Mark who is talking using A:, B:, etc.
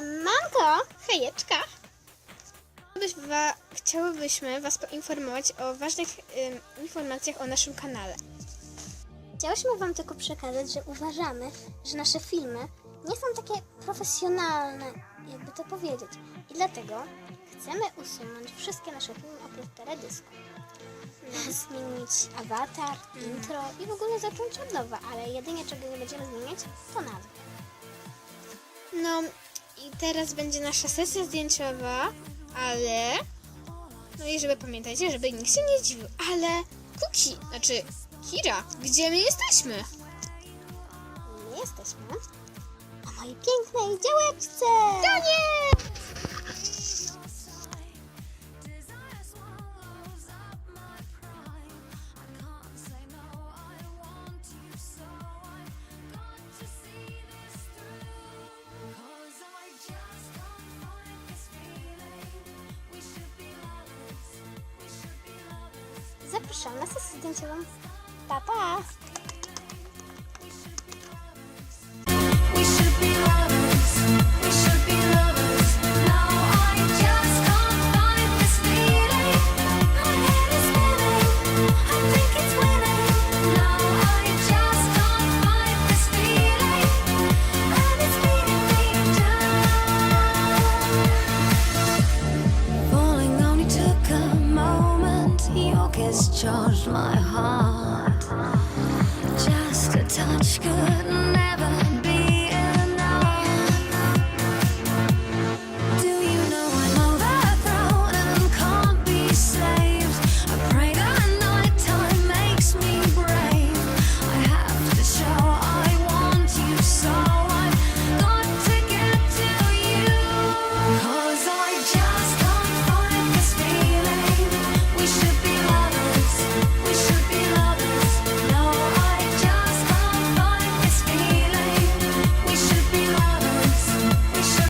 A: Manko, hejeczka. Wa- Chciałybyśmy Was poinformować o ważnych ym, informacjach o naszym kanale.
B: Chciałyśmy Wam tylko przekazać, że uważamy, że nasze filmy nie są takie profesjonalne, jakby to powiedzieć. I dlatego chcemy usunąć wszystkie nasze filmy oprócz teledysku. Zmienić awatar, intro i w ogóle zacząć od nowa, ale jedynie czego nie będziemy zmieniać, to nazwę.
A: No i teraz będzie nasza sesja zdjęciowa, ale... No i żeby pamiętajcie, żeby nikt się nie dziwił, ale Kuki, znaczy Kira, gdzie my jesteśmy?
B: My jesteśmy na mojej pięknej działeczce!
A: To nie!
B: Zapraszam na sesję zdjęciową. Pa, pa!
C: Charged my heart. Just a touch could